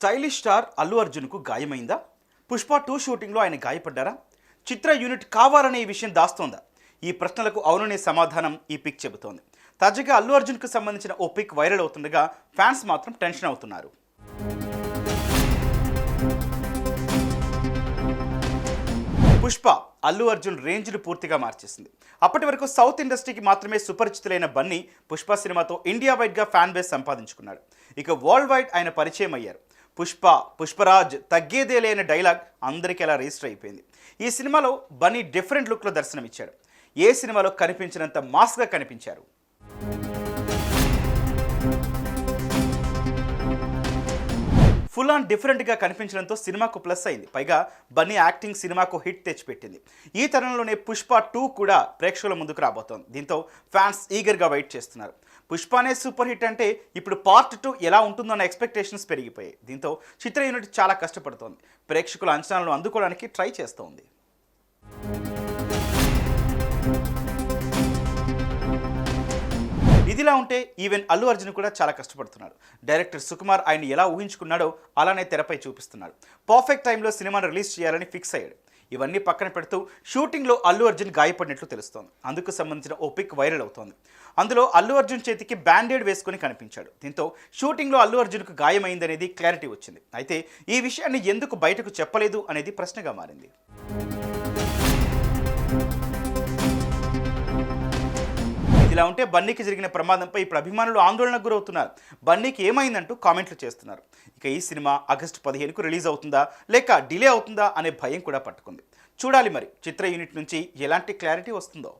Stylish star Allu అర్జున్కు గాయమైందా? Pushpa two షూటింగ్లో ఆయన గాయపడ్డారా? చిత్ర యూనిట్ కావాలనే ఈ విషయం దాస్తోందా? ఈ ప్రశ్నలకు అవుననే సమాధానం ఈ పిక్ చెబుతోంది. తాజాగా అల్లు అర్జున్కు సంబంధించిన ఓ పిక్ వైరల్ అవుతుండగా ఫ్యాన్స్ మాత్రం టెన్షన్ అవుతున్నారు. పుష్ప అల్లు అర్జున్ రేంజ్ను పూర్తిగా మార్చేసింది. అప్పటి వరకు సౌత్ ఇండస్ట్రీకి మాత్రమే సుపరిచితులైన బన్నీ పుష్ప సినిమాతో ఇండియా వైడ్గా ఫ్యాన్ బేస్ సంపాదించుకున్నాడు. ఇక వరల్డ్ వైడ్ ఆయన పరిచయం అయ్యారు. పుష్ప పుష్పరాజ్ తగ్గేదే లేని డైలాగ్ అందరికీ అలా రిజిస్టర్ అయిపోయింది. ఈ సినిమాలో బన్నీ డిఫరెంట్ లుక్లో దర్శనమిచ్చాడు. ఏ సినిమాలో కనిపించినంత మాస్గా కనిపించారు? ఫుల్ ఆన్ డిఫరెంట్గా కనిపించడంతో సినిమాకు ప్లస్ అయింది. పైగా బన్నీ యాక్టింగ్ సినిమాకు హిట్ తెచ్చిపెట్టింది. ఈ తరుణంలోనే పుష్ప టూ కూడా ప్రేక్షకుల ముందుకు రాబోతోంది. దీంతో ఫ్యాన్స్ ఈగర్గా వెయిట్ చేస్తున్నారు. పుష్పనే సూపర్ హిట్ అంటే ఇప్పుడు పార్ట్ టూ ఎలా ఉంటుందన్న ఎక్స్పెక్టేషన్స్ పెరిగిపోయాయి. దీంతో చిత్ర యూనిట్ చాలా కష్టపడుతోంది. ప్రేక్షకుల అంచనాలను అందుకోవడానికి ట్రై చేస్తోంది. ఇదిలా ఉంటే ఈవెన్ అల్లు అర్జున్ కూడా చాలా కష్టపడుతున్నాడు. డైరెక్టర్ సుకుమార్ ఆయన ఎలా ఊహించుకున్నాడో అలానే తెరపై చూపిస్తున్నాడు. పర్ఫెక్ట్ టైంలో సినిమాను రిలీజ్ చేయాలని ఫిక్స్ అయ్యాడు. ఇవన్నీ పక్కన పెడుతూ షూటింగ్లో అల్లు అర్జున్ గాయపడినట్లు తెలుస్తోంది. అందుకు సంబంధించిన ఓ పిక్ వైరల్ అవుతోంది. అందులో అల్లు అర్జున్ చేతికి బ్యాండేడ్ వేసుకుని కనిపించాడు. దీంతో షూటింగ్లో అల్లు అర్జున్కు గాయమైందనేది క్లారిటీ వచ్చింది. అయితే ఈ విషయాన్ని ఎందుకు బయటకు చెప్పలేదు అనేది ప్రశ్నగా మారింది. ఇలా ఉంటే బన్నీకి జరిగిన ప్రమాదంపై ఇప్పుడు అభిమానులు ఆందోళనకు గురవుతున్నారు. బన్నీకి ఏమైందంటూ కామెంట్లు చేస్తున్నారు. ఇక ఈ సినిమా ఆగస్టు పదిహేనుకు రిలీజ్ అవుతుందా లేక డిలే అవుతుందా అనే భయం కూడా పట్టుకుంది. చూడాలి మరి చిత్ర యూనిట్ నుంచి ఎలాంటి క్లారిటీ వస్తుందో.